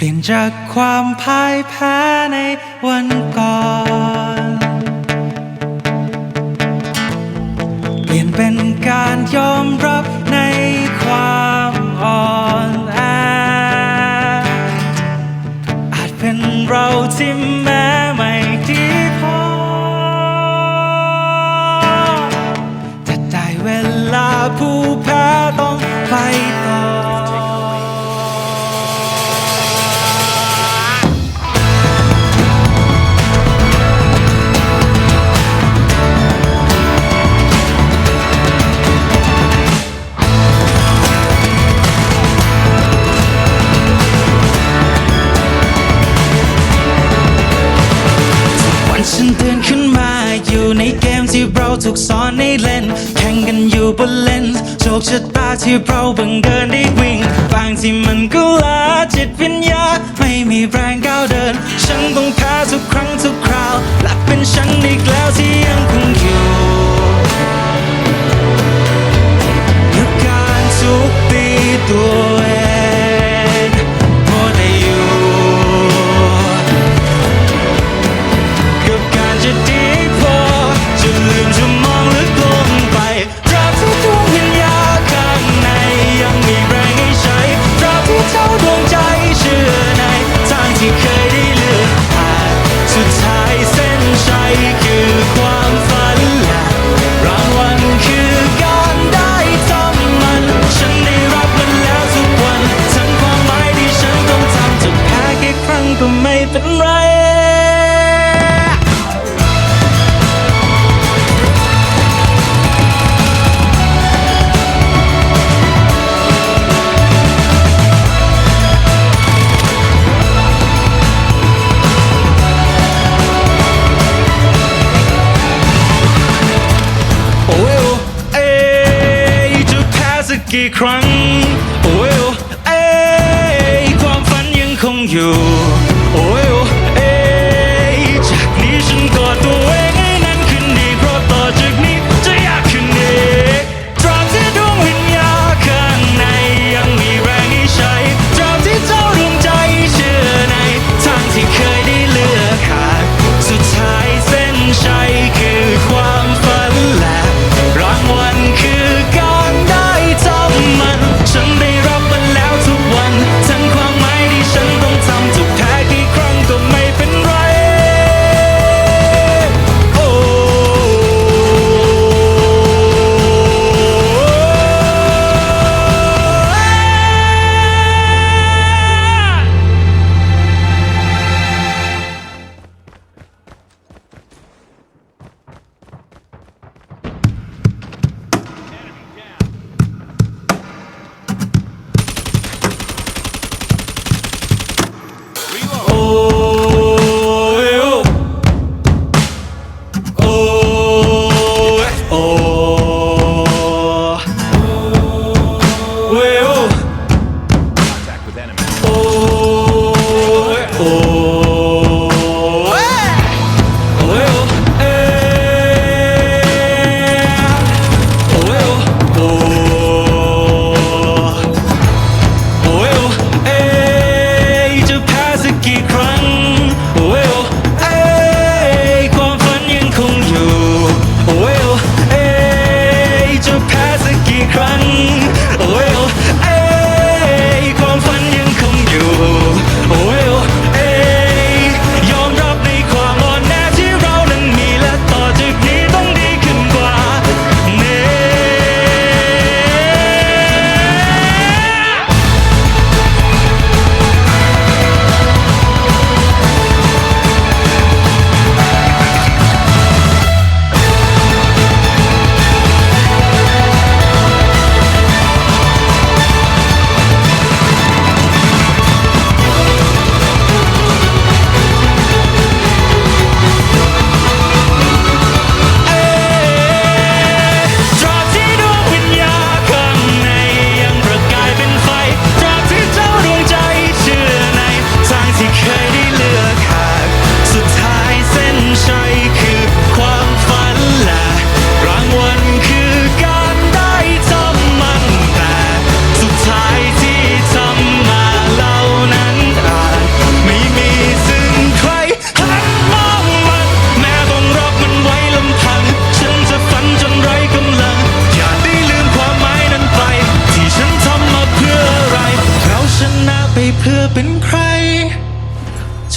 เปลี่ยนจากความพ่ายแพ้ในวันก่อน เปลี่ยนเป็นการยอมรับในความอ่อนแอ อาจเป็นเราที่แม้ไม่ดีพอ แต่ได้เวลาผู้แพ้ต้องไปต่อ ถูกสอนให้เล่น แข่งกันอยู่บนเลนส์โชคชะตาที่เราบังเกิญได้วิ่งบางที่มันก็ลาจิตวิญญาณไม่มีแรงก้าวเดิน ฉันต้องแพ้ทุกครั้งทุกคราวและเป็นฉันอีกแล้วที่ยังคงอยู่กับการทุบตีตัวเอง แพ้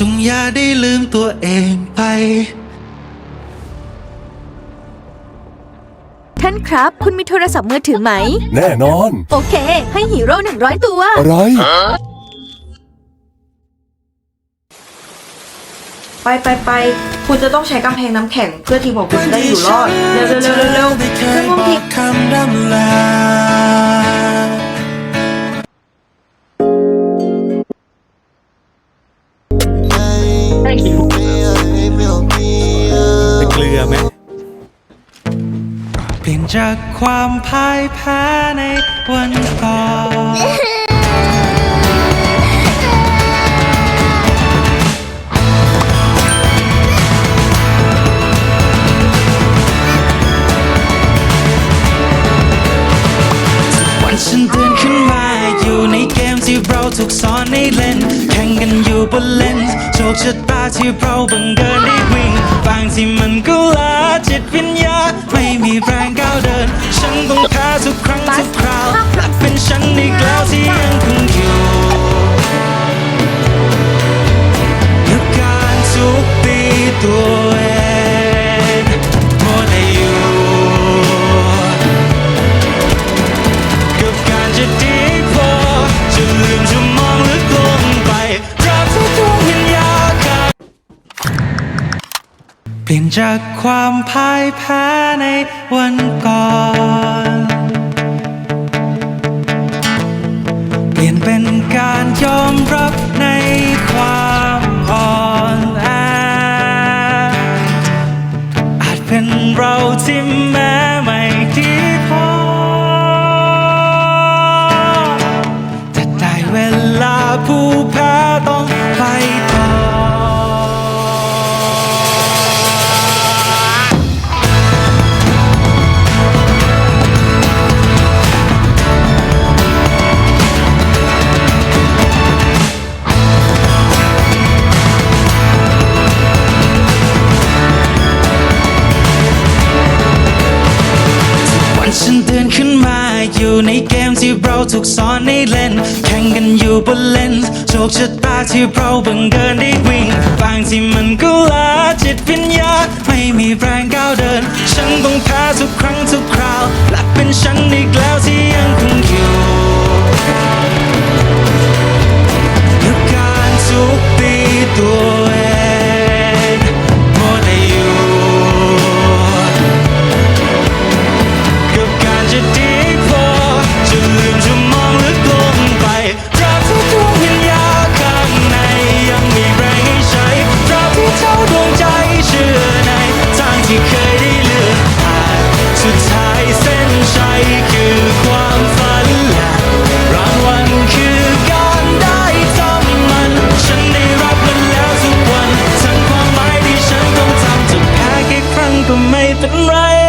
จงอย่าได้ลืมตัวเองไป ท่านครับ คุณมีโทรศัพท์มือถือไหม แน่นอน โอเค ให้ฮีโร่หนึ่งร้อยตัว อะไร ไปไปไปคุณจะต้องใช้กำแพงน้ำแข็งเพื่อทีมของคุณจะได้อยู่รอด เร็วเร็วเร็วเร็วเร็วไม่เคเรื่ยองบผิอดกคำร่ำลา จากความพ่ายแพ้ในวันก่อนวันฉันตื่นขึ้นมาอยู่ในเกมที่เราถูกสอนให้เล่น แข่งกันอยู่บนเลนโชคชะตาที่เราบังเกิดได้วิ่งบางที่มันก็ จากความพ่ายแพ้ในวันก่อน เปลี่ยนเป็นการยอมรับในความอ่อนแอ อาจเป็นเราที่แม้ไม่ดีพอ แต่ได้เวลาผู้แพ้ต้องไป วันฉันตื่นขึ้นมาอยู่ในเกมที่เราถูกสอนให้เล่น แข่งกันอยู่บนเลนส์โชคชะตาที่เราบังเกินได้วิ่ง บางที่มันก็ลาจิตวิญญาณไม่มีแรงก้าวเดิน ฉันต้องแพ้ทุกครั้งทุกคราวและเป็นฉันอีกแล้วที่ เป็นไร